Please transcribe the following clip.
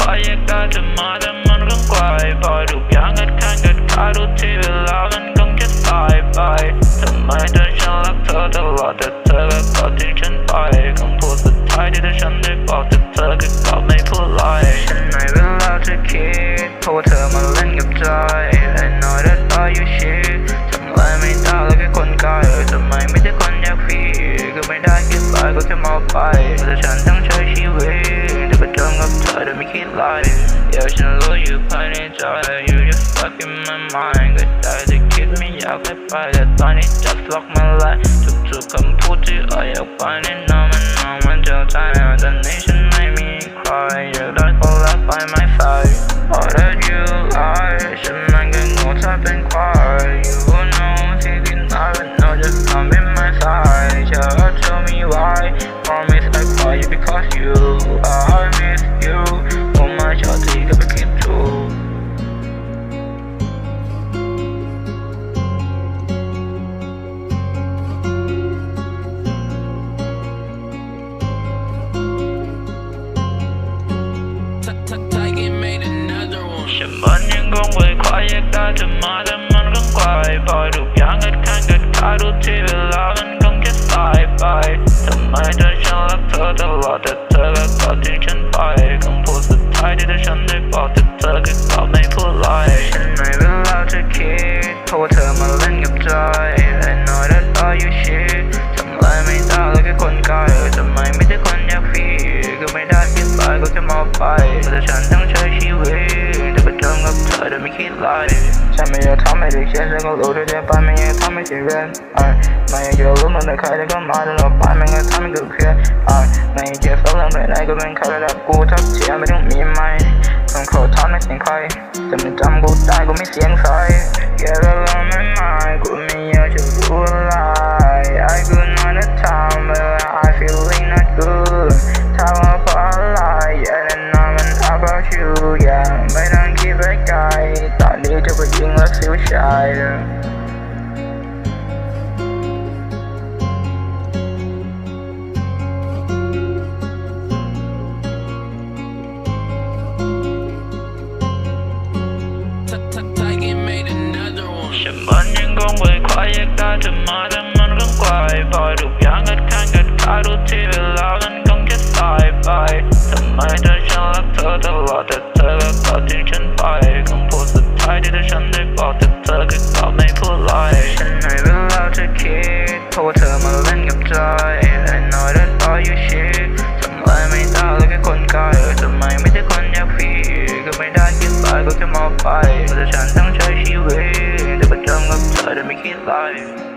ควายอยากได้จะมาแต่มันก็ไกลไปทุกอย่างกัดข้างกัดขาทุกที่เวลามันคงจะสายไปทำไมเธอฉันรักเธอตลอดแต่เธอก็กอดทิ้งฉันไปคำพูดสุดท้ายที่เธอฉันได้บอกแต่เธอก็กลับไม่พูดเลยฉันไม่เวลาจะคิดเพราะว่าเธอมาเล่นกับใจ I know that all you shit ทำอะไรไม่ได้แล้วแค่คนไกายทำไมไม่ใช่คนอยากฟีก็ไม่ได้คิดไปก็แค่มองไปแต่ฉันตั้งใช้ชีวิต up tight of me, keep lying. Yeah, she love you, playing charter. You just fucking my mind. Good guys, they keep me out of fire. That funny, just lock my life. Took to come put it, I am finding no man, no man, just time. The nation made me cry. you're not fall up by my side. งคงไว้คอยอยากได้เธอมาแต่มันก็ไกลไปทุกอย่างกัดข้างกัดขาทุกที่เวลามันคงจะสายไปทำไมเธอฉันรักเธอตลอดแต่เธอก็กอดทิ้งฉันไปคำพูดสุดท้ายที่เธอฉันได้บอกแต่เธอก็กลับไม่พูดเลยฉันไม่เวลาจะคิดเพราะว่าเธอมาเล่นกับใจ I know that all you shit ทำอะไรไม่ได้แล้วแค่คนกายทำไมไม่ใช่คนอยากฟีก็ไม่ได้คิดไปก็แค่มองไปแต่ฉันต้ง life Sao mày giờ thắng mày được chết sẽ có đủ để cho ba mày nghe thắng mày chuyện ven Mày giờ lúc mình đã khai đã có mãi đã lọc bài mày nghe thắng mày được kia Mày giờ sớm lần về đây của mình khai đã đạp cua thấp chia mày đúng mỉm mày Không khổ thắng mày chuyện khai Tầm trăm cuộc tay của mày xiên sai trai đó Chầm bắn những con người quá giấc ta chầm mơ tâm ăn gắn quài. Vòi đục giá ngất khăn ngất khá đu thi về lao lên con chết tài bài. Tầm mai ta chẳng lắc thơ ta lọt thật thơ là có tiếng chân phải Không phù sự thái đi ta chẳng ดข้างกัดขาทุกที่เวลามันคงเธอกเธอตลอดแต่เธอก็กอดไปคำพูดอฉันได้บอกแต่เธอบไม่พูดเลยฉันไม่เวลาจะคิดเพราะว่าเธอมาเล่นกับใจ I know that all you shit ทำอะไรไม่ได้แล้วแค่คนกายทำไมไม่ใช่คนอยากฟีก็ไม่ได้คิดไปก็แค่มองไปแต่ฉันต้องใช้ชีวิตแต่ประจำกับเธอแต่ไม่คิดไล่